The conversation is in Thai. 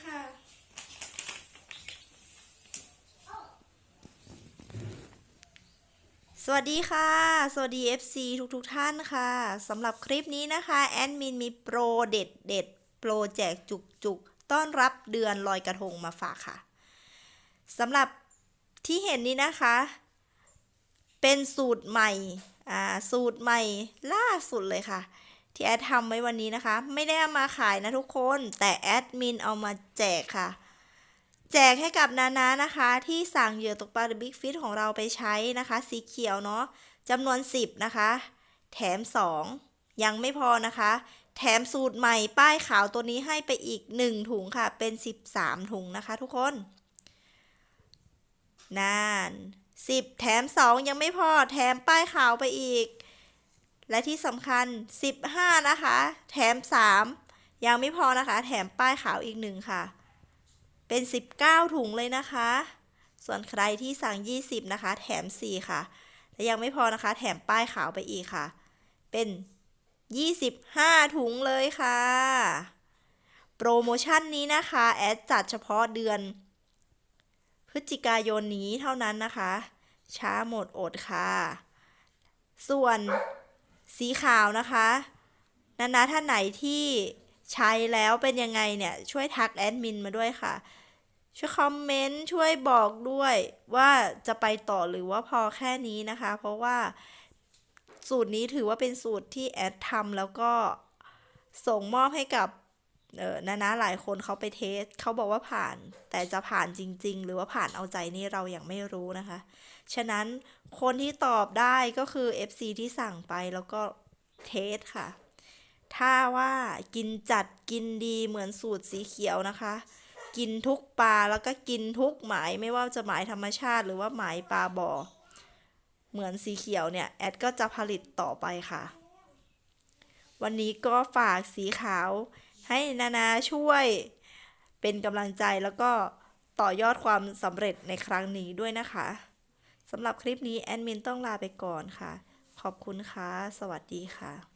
ค่ะ สวัสดีค่ะ สวัสดี FC ทุกทุกๆท่านค่ะสำหรับคลิปนี้นะคะ แอดมินมีโปรเด็ดเด็ดโปรแจกจุกจุกต้อนรับเดือนลอยกระทงมาฝากค่ะสำหรับที่เห็นนี้นะคะ เป็นสูตรใหม่ อ่า สูตรใหม่ล่าสุดเลยค่ะ ที่แอดทำไว้วันนี้นะคะ ไม่ได้เอามาขายนะทุกคน แต่แอดมินเอามาแจกค่ะ แจกให้กับนานานะคะ ที่สั่งเหยื่อตกปลา The Big Fish ของเราไปใช้นะคะ สีเขียวเนาะจำนวน 10 นะคะ แถม 2 ยังไม่พอนะคะ แถมสูตรใหม่ป้ายขาวตัวนี้ให้ไปอีก 1 ถุงค่ะ เป็น 13 ถุงนะคะทุกคนนาน 10 แถม 2 ยังไม่พอ แถมป้ายขาวไปอีก และที่สำคัญ 15 นะคะ แถม 3 ยังไม่พอนะคะ แถมป้ายขาวอีกหนึ่งค่ะ เป็น 19 ถุงเลยนะคะ ส่วนใครที่สั่ง 20 นะคะ แถม 4 ค่ะ และยังไม่พอนะคะ แถมป้ายขาวไปอีกค่ะ เป็น 25 ถุงเลยค่ะ โปรโมชั่นนี้นะคะ แอดจัดเฉพาะเดือน พฤศจิกายนนี้เท่านั้นนะคะ ช้าหมดอดค่ะ ส่วน สีขาวนะคะนานาท่านไหนที่ใช้แล้วเป็นยังไงเนี่ยช่วยทักแอดมินมาด้วยค่ะ ช่วยคอมเมนต์ช่วยบอกด้วยว่าจะไปต่อหรือว่าพอแค่นี้นะคะ เพราะว่าสูตรนี้ถือว่าเป็นสูตรที่แอดทำแล้วก็ส่งมอบให้กับ เออนานาหลายคนเขาไปเทสเขาบอกว่าผ่าน แต่จะผ่านจริง ๆ หรือว่าผ่านเอาใจนี่เรายัางไม่รู้นะคะ ฉะนั้นคนที่ตอบได้ก็คือ FC ที่สั่งไปแล้วก็เทสค่ะ ถ้าว่ากินจัดกินดีเหมือนสูตรสีเขียวนะคะ กินทุกปลาแล้วก็กินทุกหมายไม่ว่าจะหมายธรรมชาติ หรือว่าหมายปลาบ่อ เหมือนสีเขียวเนี่ยแอดก็จะผลิตต่อไปค่ะ วันนี้ก็ฝากสีขาว ให้นานาช่วยเป็นกำลังใจแล้วก็ต่อยอดความสำเร็จในครั้งนี้ด้วยนะคะสำหรับคลิปนี้แอดมินต้องลาไปก่อนค่ะ ขอบคุณค่ะ สวัสดีค่ะ